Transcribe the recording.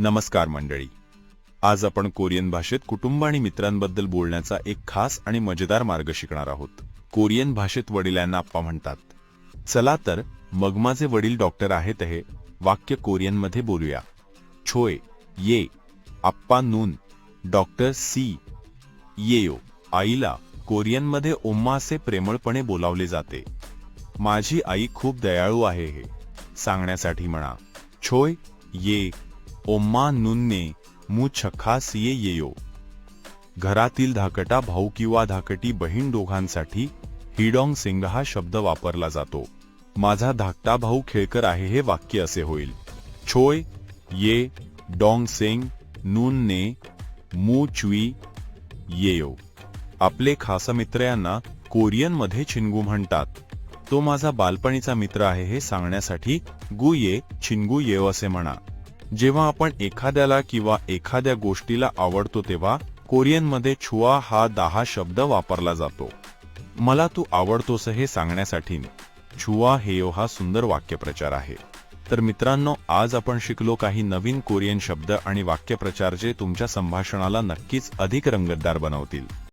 नमस्कार मंडळी. आज आपण कोरियन भाषेत कुटुंब आणि मित्रांबद्दल बोलण्याचा एक खास आणि मजेदार मार्ग शिकणार आहोत. कोरियन भाषेत वडिलांना आप्पा म्हणतात चला तर मग माझे वडील डॉक्टर आहेत हे वाक्य कोरियनमध्ये बोलूया. छोय ये आप्पा नून डॉक्टर सी येयो आईला कोरियनमध्ये ओम्मा असे प्रेमळपणे बोलावले जाते. माझी आई खूप दयाळू आहे हे सांगण्यासाठी म्हणा. छोय ये ओम्मा नुन्ने मू छखास येयो. घरातील धाकटा भाऊ किंवा धाकटी बहीण दोघांसाठी हिडॉंग सिंग हा शब्द वापरला जातो. माझा धाकटा भाऊ खेळकर आहे हे वाक्य असे होईल. छोय ये डॉंग सिंग नून ने मू चुई येयो. आपले खास मित्र यांना कोरियनमध्ये छिनगू म्हणतात. तो माझा बालपणीचा मित्र आहे हे सांगण्यासाठी गु ये छिनगू येव असे म्हणा. जेव्हा आपण एखाद्याला किंवा एखाद्या गोष्टीला आवडतो तेव्हा कोरियनमध्ये छुआ हा दहा शब्द वापरला जातो. मला तू आवडतोस हे सांगण्यासाठी छुआ हेयो हा सुंदर वाक्यप्रचार आहे. तर मित्रांनो आज आपण शिकलो काही नवीन कोरियन शब्द आणि वाक्यप्रचार जे तुमच्या संभाषणाला नक्कीच अधिक रंगतदार बनवतील.